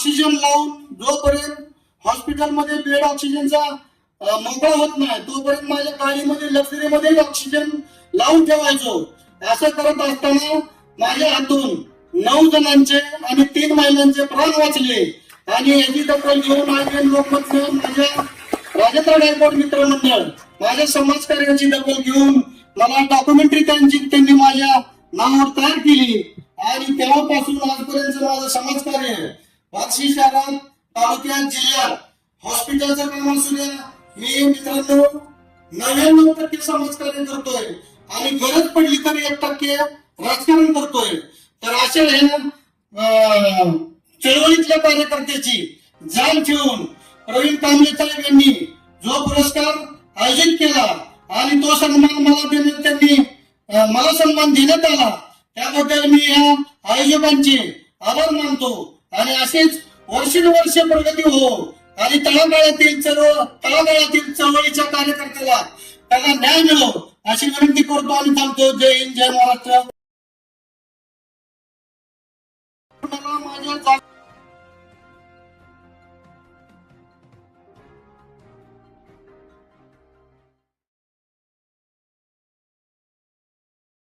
Oxygen लावून जोपर्यंत हॉस्पिटलमध्ये बेड ऑक्सिजनचा मोकळा होत नाही तोपर्यंत माझ्या गाडीमध्ये लक्झरीमध्ये ऑक्सिजन लावून ठेवायचो. असं करत असताना माझ्या हातून नऊ जणांचे आणि तीन महिलांचे प्राण वाचले. आणि याची दखल घेऊन आय लोकमत माझ्या राजेंद्र गायकवाड मित्रमंडळ माझ्या समाजकार्याची दखल घेऊन मला डॉक्युमेंटरी त्यांची त्यांनी माझ्या नावावर तयार केली. आणि तेव्हापासून आजपर्यंत माझं समाजकार्य बार्शी शहरात तालुक्यात जिल्ह्यात हॉस्पिटलचं काम असू द्या. मी मित्रांनो नव्याण्णव टक्के समाजकार्य करतोय आणि गरज पडली तर एक टक्के राजकारण करतोय. तर अशा ह्या चळवळीतल्या कार्यकर्त्याची जाण ठेवून प्रवीण तांबे साहेब यांनी जो पुरस्कार आयोजित केला आणि तो सन्मान मला देण्यात त्यांनी मला सन्मान देण्यात आला त्याबद्दल मी या आयोजकांचे आभार मानतो. आणि असेच वर्षानुवर्ष प्रगती हो आणि तळागाळातील चळवळ तळागाळातील चळवळीच्या कार्यकर्त्याला त्यांना न्याय मिळो अशी विनंती करतो आणि थांबतो. जय हिंद जय महाराष्ट्र.